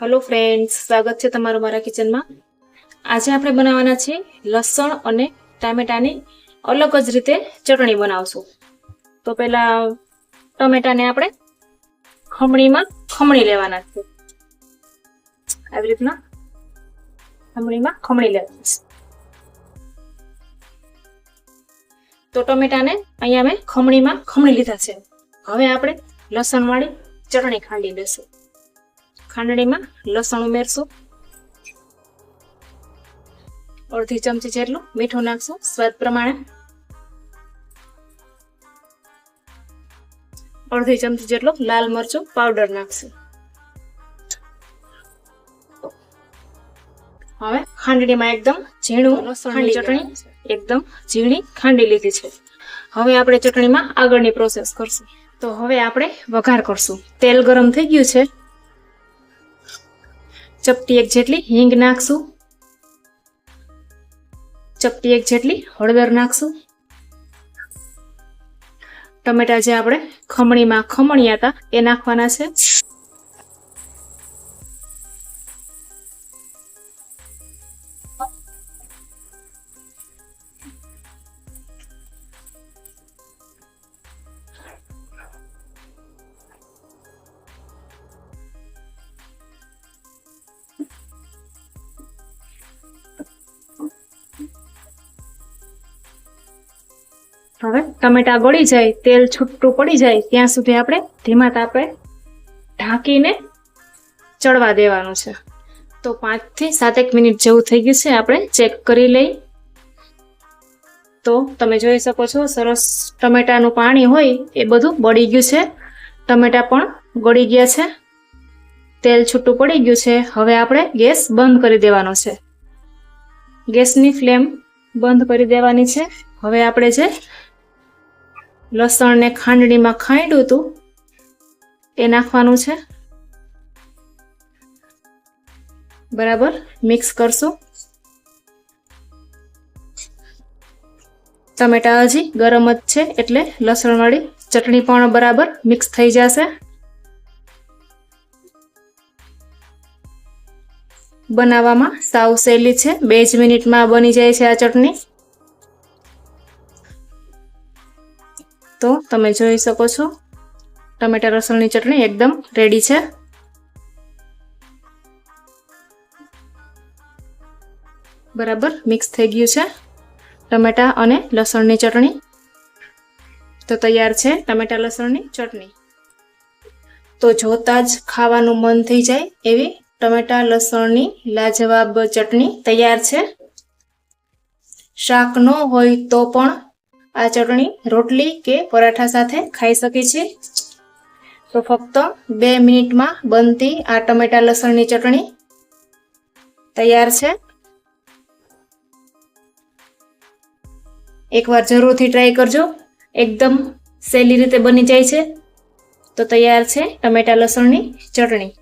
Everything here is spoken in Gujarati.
હેલો ફ્રેન્ડ્સ સ્વાગત છે તમારું મારા કિચનમાં આજે આપણે બનાવવાના છે લસણ અને ટામેટાની અલગ જ રીતે ચટણી બનાવશું. તો પહેલા ટમેટાને આપણે ખમણીમાં ખમણી લેવાના છે. આવી રીતના ખમણીમાં ખમણી લેવાની તો ટમેટાને અહીંયા મેં ખમણીમાં ખમણી લીધા છે. હવે આપણે લસણવાળી ચટણી ખાંડી લેશું. ખાંડણીમાં લસણ ઉમેરશું. અડધી ચમચી જેટલું મીઠું નાખશું સ્વાદ પ્રમાણે. અડધી ચમચી જેટલો લાલ મરચું પાવડર નાખશું. હવે ખાંડણીમાં એકદમ ઝીણું લસણની ચટણી એકદમ ઝીણી ખાંડી લીધી છે. હવે આપણે ચટણીમાં આગળની પ્રોસેસ કરશું. તો હવે આપણે વઘાર કરશું. તેલ ગરમ થઈ ગયું છે. ચપટી એક જેટલી હિંગ નાખશું. ચપટી એક જેટલી હળદર નાખશું. ટમેટા જે આપણે ખમણીમાં ખમણ્યા હતા, એ નાખવાના છે. હવે ટમેટા ગળી જાય, તેલ છૂટું પડી જાય, ત્યાં સુધી આપણે ધીમા તાપે ઢાંકીને ચડવા દેવાનું છે. તો પાંચથી સાતેક મિનિટ જેવું થઈ ગયું છે, આપણે ચેક કરી લઈ. તો તમે જોઈ શકો છો, સરસ ટમેટાનું પાણી હોય, એ બધું બળી ગયું છે. ટમેટા પણ ગળી ગયા છે. તેલ છૂટું પડી ગયું છે. હવે આપણે ગેસ બંધ કરી દેવાનો છે. ગેસની ફ્લેમ બંધ કરી દેવાની છે. હવે આપણે જે લસણને ખાંડણીમાં ખાંડ્યું હતું. એ નાખવાનું છે. બરાબર, મિક્સ કરશું. ટમેટા હજી ગરમ જ છે, એટલે લસણવાળી ચટણી પણ બરાબર મિક્સ થઈ જશે. બનાવવામાં સાવ સહેલી છે. બે જ મિનિટમાં બની જાય છે આ ચટણી. તો તમે જોઈ શકો છો. ટમેટા લસણની ચટણી એકદમ રેડી છે. બરાબર મિક્સ થઈ ગયું છે ટમેટા અને લસણની ચટણી. તો તૈયાર છે ટમેટા લસણની ચટણી. તો જોતા જ ખાવાનું મન થઈ જાય એવી ટમેટા લસણની લાજવાબ ચટણી તૈયાર છે. શાક ન હોય તો પણ આ ચટણી રોટલી કે પરાઠા સાથે ખાઈ શકે છે. તો ફક્ત બે મિનિટમાં બનતી આ ટમેટા લસણની ચટણી તૈયાર છે. એકવાર જરૂરથી ટ્રાય કરજો. એકદમ સહેલી રીતે બની જાય છે. તો તૈયાર છે ટમેટા લસણની ચટણી.